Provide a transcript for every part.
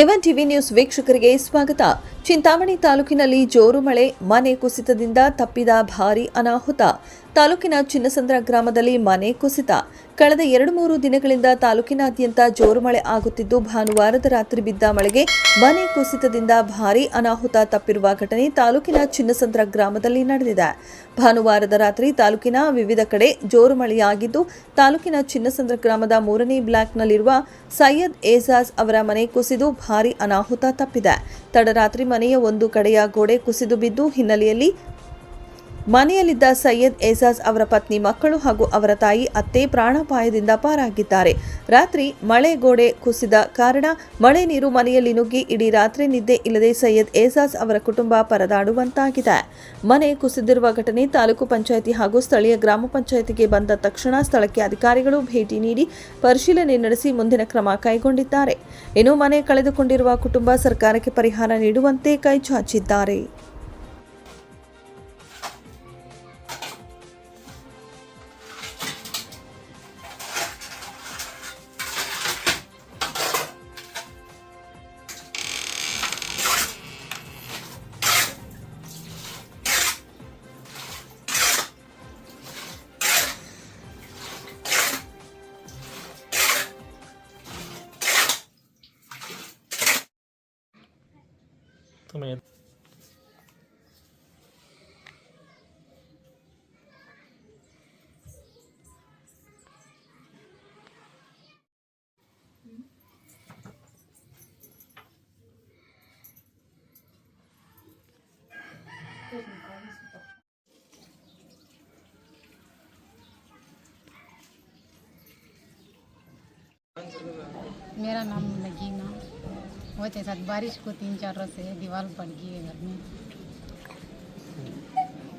ಎವನ್ TV news ವೀಕ್ಷಕರಿಗೆ ಸ್ವಾಗತ. ಚಿಂತಾಮಣಿ ತಾಲೂಕಿನಲ್ಲಿ ಜೋರು ಮಳೆ ಮನೆ ಕುಸಿತದಿಂದ ತಪ್ಪಿದ ಭಾರೀ ಅನಾಹುತ. ತಾಲೂಕಿನ ಚಿನ್ನಸಂದ್ರ ಗ್ರಾಮದಲ್ಲಿ ಮನೆ ಕುಸಿತ. ಕಳೆದ ಎರಡು ಮೂರು ದಿನಗಳಿಂದ ತಾಲೂಕಿನಾದ್ಯಂತ ಜೋರು ಮಳೆ ಆಗುತ್ತಿದ್ದು, ಭಾನುವಾರದ ರಾತ್ರಿ ಬಿದ್ದ ಮಳೆಗೆ ಮನೆ ಕುಸಿತದಿಂದ ಭಾರೀ ಅನಾಹುತ ತಪ್ಪಿರುವ ಘಟನೆ ತಾಲೂಕಿನ ಚಿನ್ನಸಂದ್ರ ಗ್ರಾಮದಲ್ಲಿ ನಡೆದಿದೆ. ಭಾನುವಾರದ ರಾತ್ರಿ ತಾಲೂಕಿನ ವಿವಿಧ ಕಡೆ ಜೋರು ಮಳೆಯಾಗಿದ್ದು, ತಾಲೂಕಿನ ಚಿನ್ನಸಂದ್ರ ಗ್ರಾಮದ ಮೂರನೇ ಬ್ಲಾಕ್ನಲ್ಲಿರುವ ಸೈಯದ್ ಏಜಾಜ್ ಅವರ ಮನೆ ಕುಸಿದು ಭಾರೀ ಅನಾಹುತ ತಪ್ಪಿದೆ. ತಡರಾತ್ರಿ ಮನೆಯ ಒಂದು ಕಡೆಯ ಗೋಡೆ ಕುಸಿದು ಬಿದ್ದು, ಹಿನ್ನೆಲೆಯಲ್ಲಿ ಮನೆಯಲ್ಲಿದ್ದ ಸೈಯದ್ ಏಜಾಜ್ ಅವರ ಪತ್ನಿ, ಮಕ್ಕಳು ಹಾಗೂ ಅವರ ತಾಯಿ ಅತ್ತೆ ಪ್ರಾಣಾಪಾಯದಿಂದ ಪಾರಾಗಿದ್ದಾರೆ. ರಾತ್ರಿ ಮಳೆ ಗೋಡೆ ಕುಸಿದ ಕಾರಣ ಮಳೆ ನೀರು ಮನೆಯಲ್ಲಿ ನುಗ್ಗಿ ಇಡೀ ರಾತ್ರಿ ನಿದ್ದೆ ಇಲ್ಲದೆ ಸೈಯದ್ ಏಜಾಜ್ ಅವರ ಕುಟುಂಬ ಪರದಾಡುವಂತಾಗಿದೆ. ಮನೆ ಕುಸಿದಿರುವ ಘಟನೆ ತಾಲೂಕು ಪಂಚಾಯಿತಿ ಹಾಗೂ ಸ್ಥಳೀಯ ಗ್ರಾಮ ಪಂಚಾಯಿತಿಗೆ ಬಂದ ತಕ್ಷಣ ಸ್ಥಳಕ್ಕೆ ಅಧಿಕಾರಿಗಳು ಭೇಟಿ ನೀಡಿ ಪರಿಶೀಲನೆ ನಡೆಸಿ ಮುಂದಿನ ಕ್ರಮ ಕೈಗೊಂಡಿದ್ದಾರೆ. ಇನ್ನು ಮನೆ ಕಳೆದುಕೊಂಡಿರುವ ಕುಟುಂಬ ಸರ್ಕಾರಕ್ಕೆ ಪರಿಹಾರ ನೀಡುವಂತೆ ಕೈಚಾಚಿದ್ದಾರೆ मेरा नाम नगीना। होते साथ बारिश को तीन चार रोज से दीवार पड़ गई है घर में।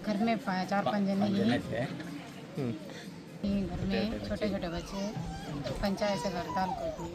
घर में पाया चार पाँच जने ही। हम्म, घर में छोटे छोटे बच्चे पंचायत से हड़ताल कर दी